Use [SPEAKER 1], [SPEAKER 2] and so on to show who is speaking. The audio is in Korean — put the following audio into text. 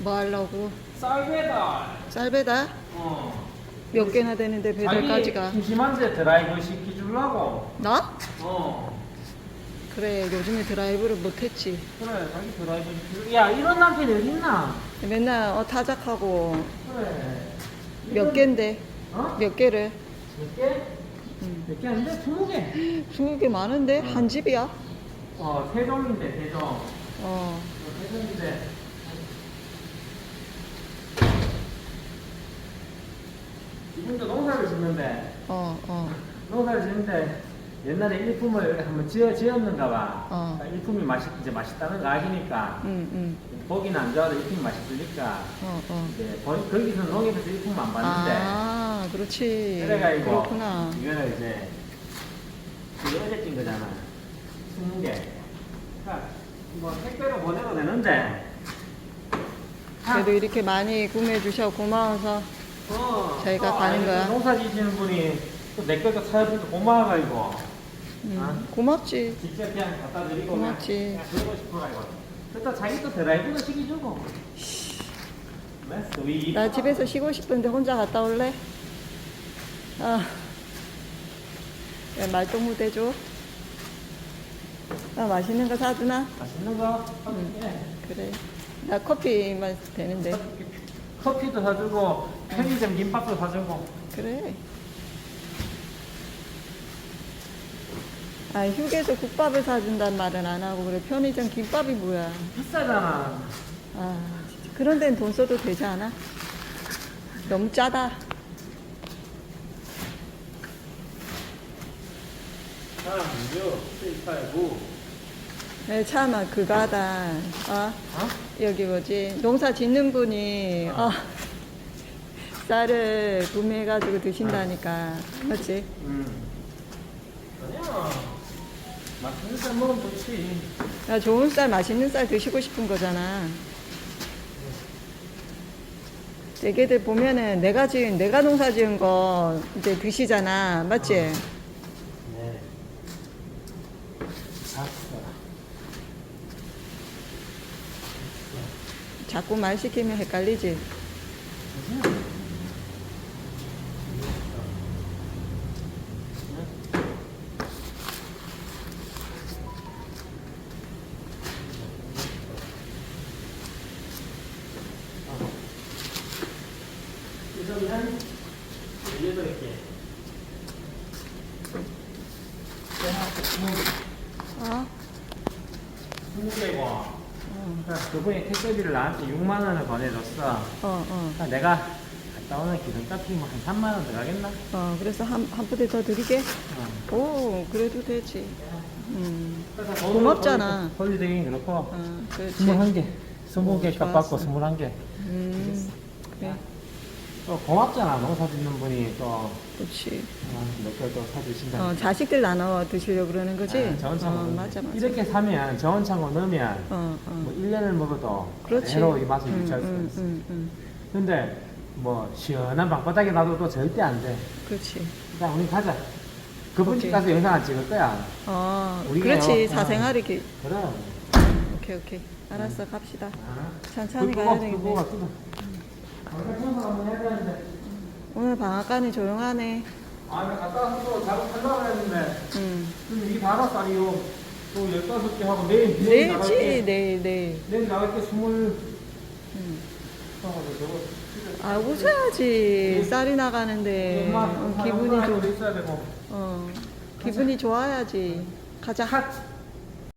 [SPEAKER 1] 뭐 하려고?
[SPEAKER 2] 쌀 배달.
[SPEAKER 1] 쌀 배달?
[SPEAKER 2] 어.
[SPEAKER 1] 몇 개나 되는데 배달까지가?
[SPEAKER 2] 심심한데 드라이브 시키주려고.
[SPEAKER 1] 나?
[SPEAKER 2] 어.
[SPEAKER 1] 그래 요즘에 드라이브를 못했지.
[SPEAKER 2] 그래, 자기 드라이브 시키주. 야, 이런 남편이 어딨나?
[SPEAKER 1] 맨날 어, 타작하고
[SPEAKER 2] 그래.
[SPEAKER 1] 몇 개인데
[SPEAKER 2] 어?
[SPEAKER 1] 몇 개를?
[SPEAKER 2] 몇 개?
[SPEAKER 1] 음.
[SPEAKER 2] 몇개 아닌데? 스무 개.
[SPEAKER 1] 스무 개 많은데 한 집이야?
[SPEAKER 2] 어, 세종인데, 세종.
[SPEAKER 1] 어.
[SPEAKER 2] 세종인데. 지금도 농사를 짓는데,
[SPEAKER 1] 어, 어.
[SPEAKER 2] 농사를 짓는데, 옛날에 일품을 한번 지어, 지었는가 봐.
[SPEAKER 1] 어.
[SPEAKER 2] 그러니까 일품이 맛있, 이제 맛있다는 거 아시니까,
[SPEAKER 1] 응, 응.
[SPEAKER 2] 보기는 안 좋아도 일품이 맛있으니까,
[SPEAKER 1] 어, 어.
[SPEAKER 2] 이제 거- 거기서 농협에서 일품 안 받는데,
[SPEAKER 1] 아, 그렇지.
[SPEAKER 2] 그래가지고,
[SPEAKER 1] 그렇구나.
[SPEAKER 2] 이거는 이제, 이게 어제 찐 거잖아. 20개. 자, 뭐 택배로 보내도 되는데,
[SPEAKER 1] 그래도 이렇게 많이 구매해 주셔 고마워서
[SPEAKER 2] 어,
[SPEAKER 1] 저희가
[SPEAKER 2] 또
[SPEAKER 1] 가는 거야.
[SPEAKER 2] 농사 지시는 분이 또내 것도 사주셔서 고마워가지고
[SPEAKER 1] 음,
[SPEAKER 2] 아?
[SPEAKER 1] 고맙지.
[SPEAKER 2] 직접 그냥 갖다 드리고
[SPEAKER 1] 고맙지.
[SPEAKER 2] 그냥, 그냥 그러고 싶어가지고 그또 자기 또 드라이브도 시켜주고 네, 스윗
[SPEAKER 1] 나 집에서 쉬고 싶은데 혼자 갔다 올래? 아, 야, 말동무 대줘. 아, 맛있는 거 사주나?
[SPEAKER 2] 맛있는 거
[SPEAKER 1] 음.
[SPEAKER 2] 예.
[SPEAKER 1] 그래. 나 커피만 되는데.
[SPEAKER 2] 커피도 사주고 편의점 김밥도 사주고
[SPEAKER 1] 그래. 아, 휴게소 국밥을 사준다는 말은 안 하고, 그래. 편의점 김밥이 뭐야.
[SPEAKER 2] 비싸잖아
[SPEAKER 1] 아, 진짜. 그런 데는 돈 써도 되지 않아? 너무 짜다.
[SPEAKER 2] 사람 무죠 7, 8, 9
[SPEAKER 1] 네, 참, 그거 하다. 어?
[SPEAKER 2] 어?
[SPEAKER 1] 여기 뭐지? 농사 짓는 분이, 어, 쌀을 구매해가지고 드신다니까. 맞지?
[SPEAKER 2] 음. 아니야 맛있는 쌀 먹으면 좋지
[SPEAKER 1] 야, 좋은 쌀, 맛있는 쌀 드시고 싶은 거잖아. 대개들 보면은 내가 지은, 내가 농사 지은 거 이제 드시잖아. 맞지?
[SPEAKER 2] 네봤
[SPEAKER 1] 자꾸 말 시키면 헷갈리지? 어?
[SPEAKER 2] 20개고
[SPEAKER 1] 어,
[SPEAKER 2] 그분이 택배비를 나한테 6만 원을 보내줬어
[SPEAKER 1] 어, 어.
[SPEAKER 2] 그러니까 내가 갔다 오는 기름 값이 뭐한 3만 원 들어가겠나?
[SPEAKER 1] 어, 그래서 한, 한 푸대 더 드리게?
[SPEAKER 2] 어.
[SPEAKER 1] 오, 그래도 되지. 음,
[SPEAKER 2] 그래서
[SPEAKER 1] 고맙잖아.
[SPEAKER 2] 홀리데이는 그렇고
[SPEAKER 1] 어, 그렇지.
[SPEAKER 2] 21개 20개
[SPEAKER 1] 어,
[SPEAKER 2] 값 받고
[SPEAKER 1] 좋았어.
[SPEAKER 2] 21개
[SPEAKER 1] 음, 그래,
[SPEAKER 2] 또 고맙잖아 농사 짓는 분이 또
[SPEAKER 1] 그렇지.
[SPEAKER 2] 몇개또 사주신다
[SPEAKER 1] 어, 자식들 나눠 드시려고 그러는 거지?
[SPEAKER 2] 아, 저온창고
[SPEAKER 1] 어,
[SPEAKER 2] 넣으면.
[SPEAKER 1] 맞아, 맞아.
[SPEAKER 2] 이렇게 사면 저온창고 넣으면
[SPEAKER 1] 어,
[SPEAKER 2] 뭐
[SPEAKER 1] 어.
[SPEAKER 2] 1년을 먹어도
[SPEAKER 1] 그렇지.
[SPEAKER 2] 그대로 이 맛을
[SPEAKER 1] 음,
[SPEAKER 2] 유지할 수
[SPEAKER 1] 음,
[SPEAKER 2] 있어
[SPEAKER 1] 음, 음.
[SPEAKER 2] 근데 뭐 시원한 방바닥에 놔둬도 절대 안 돼
[SPEAKER 1] 그렇지.
[SPEAKER 2] 일단 우리 가자 그분 집
[SPEAKER 1] 오케이.
[SPEAKER 2] 가서 영상 안 찍을 거야
[SPEAKER 1] 어,
[SPEAKER 2] 우리가
[SPEAKER 1] 그렇지.
[SPEAKER 2] 어,
[SPEAKER 1] 사생활이 기...
[SPEAKER 2] 그럼
[SPEAKER 1] 오케이, 오케이. 알았어, 갑시다.
[SPEAKER 2] 아.
[SPEAKER 1] 천천히
[SPEAKER 2] 불
[SPEAKER 1] 가야
[SPEAKER 2] 끄고, 불 끄고
[SPEAKER 1] 되겠네
[SPEAKER 2] 한번 해야 되는데
[SPEAKER 1] 오늘 방앗간이 조용하네.
[SPEAKER 2] 아, 나 갔다 와서 또 작업하려고 했는데
[SPEAKER 1] 음.
[SPEAKER 2] 지금 이 바로 쌀이요 또 15개 하고 내일 내일 나갈
[SPEAKER 1] 내일지,
[SPEAKER 2] 게
[SPEAKER 1] 내일, 내일.
[SPEAKER 2] 내일 나갈 게 20...
[SPEAKER 1] 음.
[SPEAKER 2] 하고 저거
[SPEAKER 1] 아, 웃어야지. 쌀이 나가는데.
[SPEAKER 2] 엄마
[SPEAKER 1] 어,
[SPEAKER 2] 사-
[SPEAKER 1] 기분이
[SPEAKER 2] 사람도
[SPEAKER 1] 좀,
[SPEAKER 2] 있어야 되고
[SPEAKER 1] 어, 기분이 좋아야지. 가자.
[SPEAKER 2] 핫